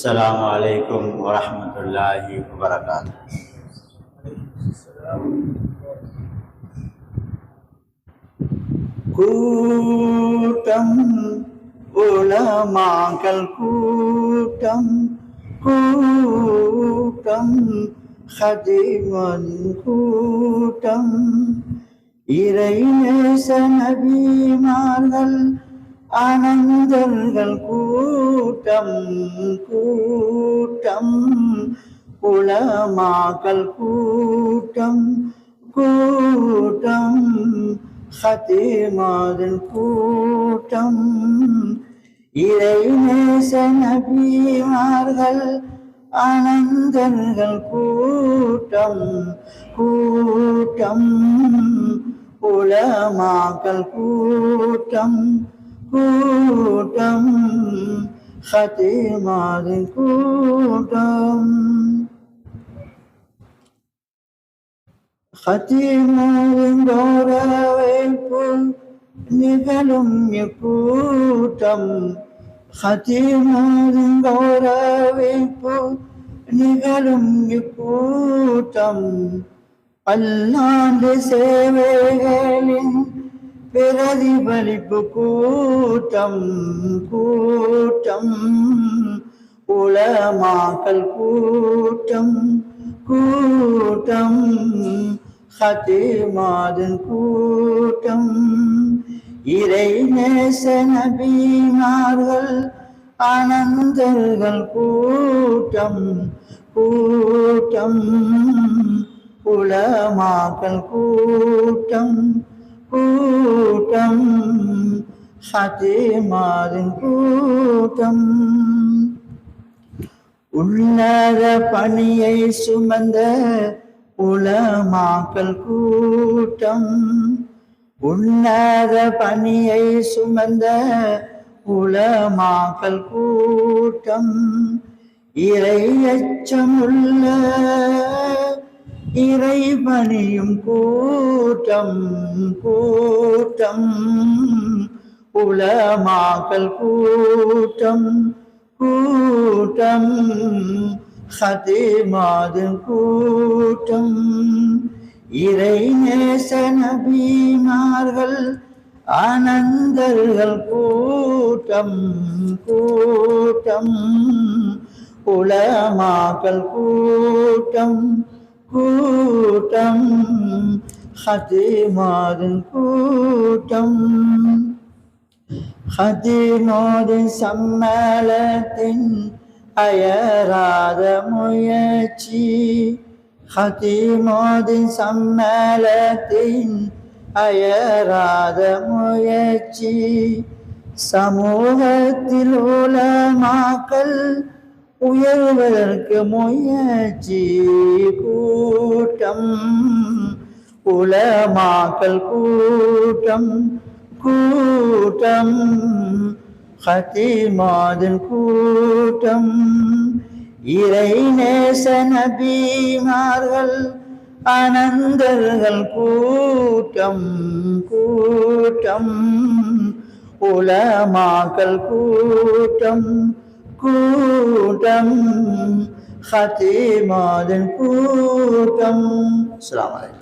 السلام عليكم ورحمة الله وبركاته கூட்டம் உலமாக்கள் கூட்டம் கூட்டம் ஹதிமன் கூட்டம் இறை நேச நபிமார்கள் ஆனந்தர்கள் கூட்டம் கூட்டம் உலமாக்கள் கூட்டம் கூட்டம் ஹத்திமாதன் கூட்டம். இறை நேச நபிமார்கள் ஆனந்தர்கள் கூட்டம் கூட்டம் உளமாக்கல் கூட்டம். കൂട്ടം ഹതിമാരിൻ കൂട്ടം. ഹതിമാരിൻ ഗൗരവേൽപ്പു നികലും കൂട്ടം. ഹതിമാരിൻ ഗൗരവേൽപ്പു നികലും കൂട്ടം. അല്ലാണ്ട് സേവകളിൽ பிரதிபலிப்பு கூட்டம் கூட்டம். உலமாக்கல் கூட்டம் கூட்டம். ஹத்திமாதன் கூட்டம். இறை நேச நபீனார்கள் ஆனந்தர்கள் கூட்டம் கூட்டம். உலமாக்கல் கூட்டம். கூட்டம். சதேமாரின் கூட்டம். உள்ளத பணியை சுமந்த உலமாக்கல் கூட்டம். உன்னத பணியை சுமந்த உலமாக்கல் கூட்டம். இறை அச்சமுள்ள இறைவனையும் கூட்டம் கூட்டம். உலமாக்கல் கூட்டம் கூட்டம். ஹதிமாதன் கூட்டம். இறை நேசனபீமார்கள் ஆனந்தர்கள் கூட்டம் கூட்டம். உலமாக்கல் கூட்டம். கூட்டம் ஹத்திமாரின் கூட்டம். ஹத்திமோதின் சம்மேளத்தின் அயராத முயற்சி. ஹத்திமோதின் சம்மேளத்தின் அயராத முயற்சி. சமூகத்தில் உலமாக்கல் உயர்வதற்கு முயற்சி கூட்டம் உலமாக்கல் கூட்டம் கூட்டம் ஹத்திமாதன் கூட்டம் இறை நேச நபிமார்கள் அனந்தர்கள் கூட்டம் கூட்டம் உலமாக்கல் கூட்டம் கூட்டம் ஹத்திமாதன் கூட்டம் அஸ்ஸலாமு அலைக்கும்